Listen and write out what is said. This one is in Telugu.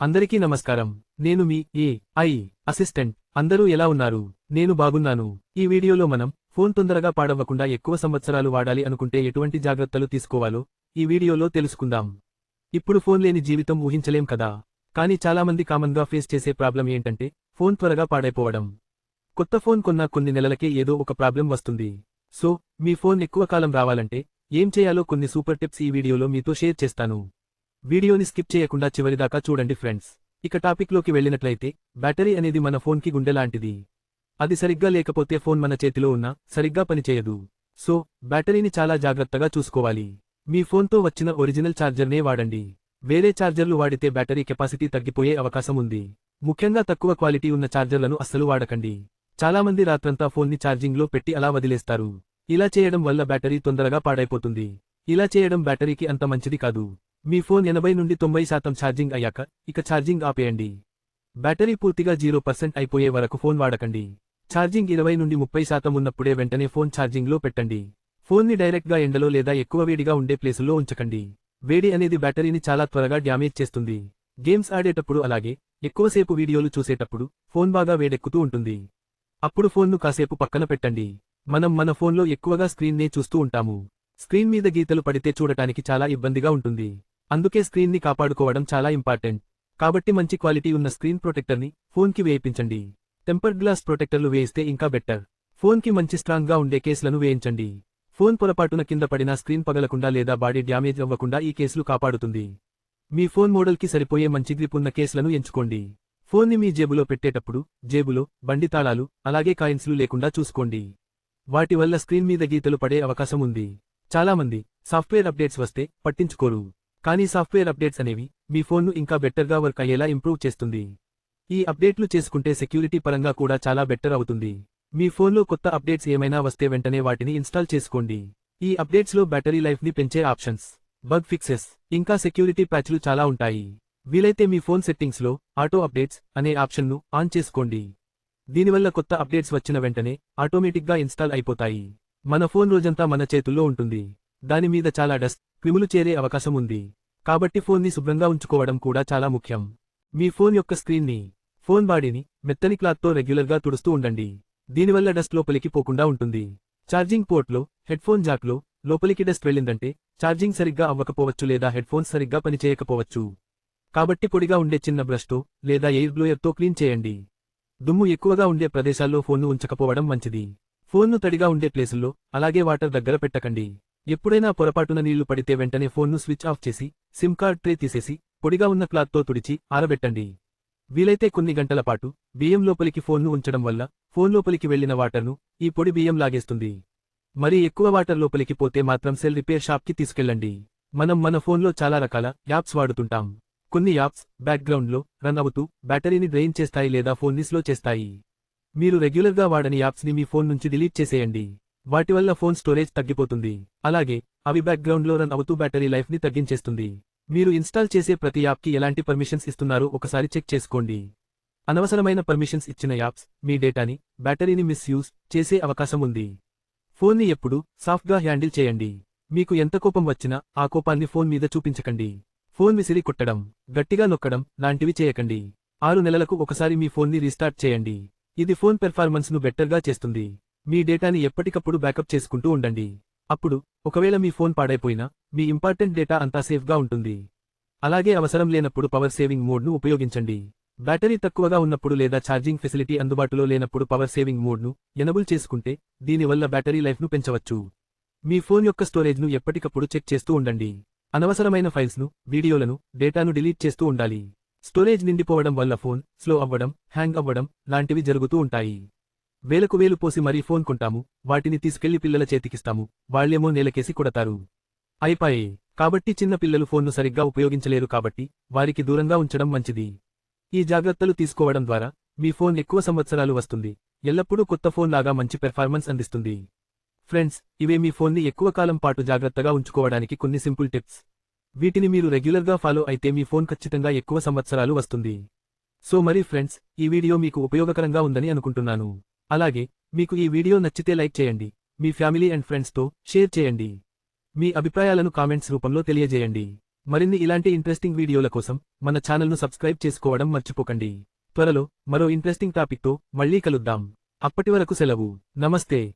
అందరికీ నమస్కారం. నేను మీ ఏ ఐ అసిస్టెంట్ అందరూ ఎలా ఉన్నారు? నేను బాగున్నాను. ఈ వీడియోలో మనం ఫోన్ తొందరగా పాడవ్వకుండా ఎక్కువ సంవత్సరాలు వాడాలి అనుకుంటే ఎటువంటి జాగ్రత్తలు తీసుకోవాలో ఈ వీడియోలో తెలుసుకుందాం. ఇప్పుడు ఫోన్ లేని జీవితం ఊహించలేం కదా? కానీ చాలామంది కామన్గా ఫేస్ చేసే ప్రాబ్లం ఏంటంటే ఫోన్ త్వరగా పాడైపోవడం. కొత్త ఫోన్ కొన్న కొన్ని నెలలకే ఏదో ఒక ప్రాబ్లం వస్తుంది. సో మీ ఫోన్ ఎక్కువ కాలం రావాలంటే ఏం చేయాలో కొన్ని సూపర్ టిప్స్ ఈ వీడియోలో మీతో షేర్ చేస్తాను. వీడియోని స్కిప్ చేయకుండా చివరిదాకా చూడండి ఫ్రెండ్స్. ఇక టాపిక్లోకి వెళ్ళినట్లయితే బ్యాటరీ అనేది మన ఫోన్కి గుండె లాంటిది. అది సరిగ్గా లేకపోతే ఫోన్ మన చేతిలో ఉన్నా సరిగ్గా పనిచేయదు సో బ్యాటరీని చాలా జాగ్రత్తగా చూసుకోవాలి. మీ ఫోన్తో వచ్చిన ఒరిజినల్ ఛార్జర్నే వాడండి. వేరే ఛార్జర్లు వాడితే బ్యాటరీ కెపాసిటీ తగ్గిపోయే అవకాశం ఉంది. ముఖ్యంగా తక్కువ క్వాలిటీ ఉన్న ఛార్జర్లను అస్సలు వాడకండి. చాలామంది రాత్రంతా ఫోన్ని ఛార్జింగ్లో పెట్టి అలా వదిలేస్తారు. ఇలా చేయడం వల్ల బ్యాటరీ తొందరగా పాడైపోతుంది. ఇలా చేయడం బ్యాటరీకి అంత మంచిది కాదు. మీ ఫోన్ ఎనభై నుండి తొంభై శాతం ఛార్జింగ్ అయ్యాక ఇక ఛార్జింగ్ ఆపేయండి. బ్యాటరీ పూర్తిగా జీరో పర్సెంట్ అయిపోయే వరకు ఫోన్ వాడకండి. ఛార్జింగ్ ఇరవై నుండి ముప్పై శాతం ఉన్నప్పుడే వెంటనే ఫోన్ ఛార్జింగ్లో పెట్టండి. ఫోన్ని డైరెక్ట్గా ఎండలో లేదా ఎక్కువ వేడిగా ఉండే ప్లేసుల్లో ఉంచకండి. వేడి అనేది బ్యాటరీని చాలా త్వరగా డ్యామేజ్ చేస్తుంది. గేమ్స్ ఆడేటప్పుడు అలాగే ఎక్కువసేపు వీడియోలు చూసేటప్పుడు ఫోన్ బాగా వేడెక్కుతూ ఉంటుంది. అప్పుడు ఫోన్ను కాసేపు పక్కన పెట్టండి. మనం మన ఫోన్లో ఎక్కువగా స్క్రీన్నే చూస్తూ ఉంటాము. స్క్రీన్ మీద గీతలు పడితే చూడటానికి చాలా ఇబ్బందిగా ఉంటుంది. అందుకే స్క్రీన్ని కాపాడుకోవడం చాలా ఇంపార్టెంట్. కాబట్టి మంచి క్వాలిటీ ఉన్న స్క్రీన్ ప్రొటెక్టర్ని ఫోన్కి వేయించండి. టెంపర్డ్ గ్లాస్ ప్రొటెక్టర్లు వేయిస్తే ఇంకా బెటర్ ఫోన్కి మంచి స్ట్రాంగ్గా ఉండే కేసులను వేయించండి. ఫోన్ పొరపాటున కింద పడినా స్క్రీన్ పగలకుండా లేదా బాడీ డ్యామేజ్ అవ్వకుండా ఈ కేసులు కాపాడుతుంది. మీ ఫోన్ మోడల్కి సరిపోయే మంచి గ్రిప్ ఉన్న కేసులను ఎంచుకోండి. ఫోన్ని మీ జేబులో పెట్టేటప్పుడు జేబులో బండి తాళాలు అలాగే కాయిన్స్లు లేకుండా చూసుకోండి. వాటి వల్ల స్క్రీన్ మీద గీతలు పడే అవకాశం ఉంది. చాలామంది సాఫ్ట్వేర్ అప్డేట్స్ వస్తే పట్టించుకోరు. కానీ సాఫ్ట్వేర్ అప్డేట్స్ అనేవి మీ ఫోన్ను ఇంకా బెటర్గా వర్క్ అయ్యేలా ఇంప్రూవ్ చేస్తుంది. ఈ అప్డేట్లు చేసుకుంటే సెక్యూరిటీ పరంగా కూడా చాలా బెటర్ అవుతుంది. మీ ఫోన్లో కొత్త అప్డేట్స్ ఏమైనా వస్తే వెంటనే వాటిని ఇన్స్టాల్ చేసుకోండి. ఈ అప్డేట్స్లో బ్యాటరీ లైఫ్ని పెంచే ఆప్షన్స్ బగ్ ఫిక్సెస్ ఇంకా సెక్యూరిటీ ప్యాచ్లు చాలా ఉంటాయి. వీలైతే మీ ఫోన్ సెట్టింగ్స్లో ఆటో అప్డేట్స్ అనే ఆప్షన్ను ఆన్ చేసుకోండి. దీనివల్ల కొత్త అప్డేట్స్ వచ్చిన వెంటనే ఆటోమేటిక్గా ఇన్స్టాల్ అయిపోతాయి. మన ఫోన్ రోజంతా మన చేతుల్లో ఉంటుంది. దాని మీద చాలా డస్ట్ క్రిములు చేరే అవకాశం ఉంది. కాబట్టి ఫోన్ని శుభ్రంగా ఉంచుకోవడం కూడా చాలా ముఖ్యం. మీ ఫోన్ యొక్క స్క్రీన్ని ఫోన్ బాడీని మెత్తని క్లాత్తో రెగ్యులర్గా తుడుస్తూ ఉండండి. దీనివల్ల డస్ట్ లోపలికి పోకుండా ఉంటుంది. ఛార్జింగ్ పోర్ట్లో హెడ్ఫోన్ జాక్లో లోపలికి డస్ట్ వెళ్ళిందంటే ఛార్జింగ్ సరిగ్గా అవ్వకపోవచ్చు లేదా హెడ్ఫోన్స్ సరిగ్గా పనిచేయకపోవచ్చు. కాబట్టి పొడిగా ఉండే చిన్న బ్రష్తో లేదా ఎయిర్ బ్లోయర్తో క్లీన్ చేయండి. దుమ్ము ఎక్కువగా ఉండే ప్రదేశాల్లో ఫోన్ను ఉంచకపోవడం మంచిది. ఫోన్ను తడిగా ఉండే ప్లేసుల్లో అలాగే వాటర్ దగ్గర పెట్టకండి. ఎప్పుడైనా పొరపాటున నీళ్ళు పడితే వెంటనే ఫోన్ను స్విచ్ ఆఫ్ చేసి సిమ్ కార్డ్ ట్రే తీసేసి పొడిగా ఉన్న క్లాత్తో తుడిచి ఆరబెట్టండి. వీలైతే కొన్ని గంటల పాటు బియ్యం లోపలికి ఫోన్ను ఉంచడం వల్ల ఫోన్ లోపలికి వెళ్ళిన వాటర్ను ఈ పొడి బియ్యం లాగేస్తుంది. మరి ఎక్కువ వాటర్ లోపలికి పోతే మాత్రం సెల్ రిపేర్ షాప్కి తీసుకెళ్ళండి. మనం మన ఫోన్లో చాలా రకాల యాప్స్ వాడుతుంటాం. కొన్ని యాప్స్ బ్యాక్గ్రౌండ్లో రన్ అవుతూ బ్యాటరీని డ్రైన్ చేస్తాయి లేదా ఫోన్ని స్లో చేస్తాయి. మీరు రెగ్యులర్గా వాడని యాప్స్ని మీ ఫోన్ నుంచి డిలీట్ చేసేయండి. వాటి వల్ల ఫోన్ స్టోరేజ్ తగ్గిపోతుంది. అలాగే అవి బ్యాక్గ్రౌండ్లో రన్ అవుతూ బ్యాటరీ లైఫ్ని తగ్గించేస్తుంది. మీరు ఇన్స్టాల్ చేసే ప్రతి యాప్కి ఎలాంటి పర్మిషన్స్ ఇస్తున్నారో ఒకసారి చెక్ చేసుకోండి. అనవసరమైన పర్మిషన్స్ ఇచ్చిన యాప్స్ మీ డేటాని బ్యాటరీని మిస్యూజ్ చేసే అవకాశం ఉంది. ఫోన్ని ఎప్పుడు సాఫ్ట్గా హ్యాండిల్ చేయండి. మీకు ఎంత కోపం వచ్చినా ఆ కోపాన్ని ఫోన్ మీద చూపించకండి. ఫోన్ విసిరి కొట్టడం గట్టిగా నొక్కడం లాంటివి చేయకండి. ఆరు నెలలకు ఒకసారి మీ ఫోన్ని రీస్టార్ట్ చేయండి. ఇది ఫోన్ పెర్ఫార్మెన్స్ను బెటర్గా చేస్తుంది. మీ డేటాని ఎప్పటికప్పుడు బ్యాకప్ చేసుకుంటూ ఉండండి. అప్పుడు ఒకవేళ మీ ఫోన్ పాడైపోయినా మీ ఇంపార్టెంట్ డేటా అంతా సేఫ్గా ఉంటుంది. అలాగే అవసరం లేనప్పుడు పవర్ సేవింగ్ మోడ్ను ఉపయోగించండి. బ్యాటరీ తక్కువగా ఉన్నప్పుడు లేదా ఛార్జింగ్ ఫెసిలిటీ అందుబాటులో లేనప్పుడు పవర్ సేవింగ్ మోడ్ను ఎనబుల్ చేసుకుంటే దీనివల్ల బ్యాటరీ లైఫ్ను పెంచవచ్చు. మీ ఫోన్ యొక్క స్టోరేజ్ను ఎప్పటికప్పుడు చెక్ చేస్తూ ఉండండి. అనవసరమైన ఫైల్స్ను వీడియోలను డేటాను డిలీట్ చేస్తూ ఉండాలి. స్టోరేజ్ నిండిపోవడం వల్ల ఫోన్ స్లో అవ్వడం హ్యాంగ్ అవ్వడం లాంటివి జరుగుతూ ఉంటాయి. వేలకు వేలు పోసి మరీ ఫోన్ కొంటాము వాటిని తీసుకెళ్ళి పిల్లల చేతికిస్తాము వాళ్ళేమో నేలకేసి కొడతారు. అయిపాయే కాబట్టి చిన్న పిల్లలు ఫోన్ను సరిగ్గా ఉపయోగించలేరు కాబట్టి వారికి దూరంగా ఉంచడం మంచిది. ఈ జాగ్రత్తలు తీసుకోవడం ద్వారా మీ ఫోన్ ఎక్కువ సంవత్సరాలు వస్తుంది ఎల్లప్పుడూ కొత్త ఫోన్ లాగా మంచి పెర్ఫార్మెన్స్ అందిస్తుంది. ఫ్రెండ్స్ ఇవే మీ ఫోన్ని ఎక్కువ కాలం పాటు జాగ్రత్తగా ఉంచుకోవడానికి కొన్ని సింపుల్ టిప్స్. వీటిని మీరు రెగ్యులర్గా ఫాలో అయితే మీ ఫోన్ ఖచ్చితంగా ఎక్కువ సంవత్సరాలు వస్తుంది. సో మరి ఫ్రెండ్స్ ఈ వీడియో మీకు ఉపయోగకరంగా ఉందని అనుకుంటున్నాను. అలాగే మీకు ఈ వీడియో నచ్చితే లైక్ చేయండి. మీ ఫ్యామిలీ అండ్ ఫ్రెండ్స్తో షేర్ చేయండి. మీ అభిప్రాయాలను కామెంట్స్ రూపంలో తెలియజేయండి. మరిన్ని ఇలాంటి ఇంట్రెస్టింగ్ వీడియోల కోసం మన ఛానల్ను సబ్స్క్రైబ్ చేసుకోవడం మర్చిపోకండి. త్వరలో మరో ఇంట్రెస్టింగ్ టాపిక్తో మళ్ళీ కలుద్దాం. అప్పటి వరకు సెలవు. నమస్తే.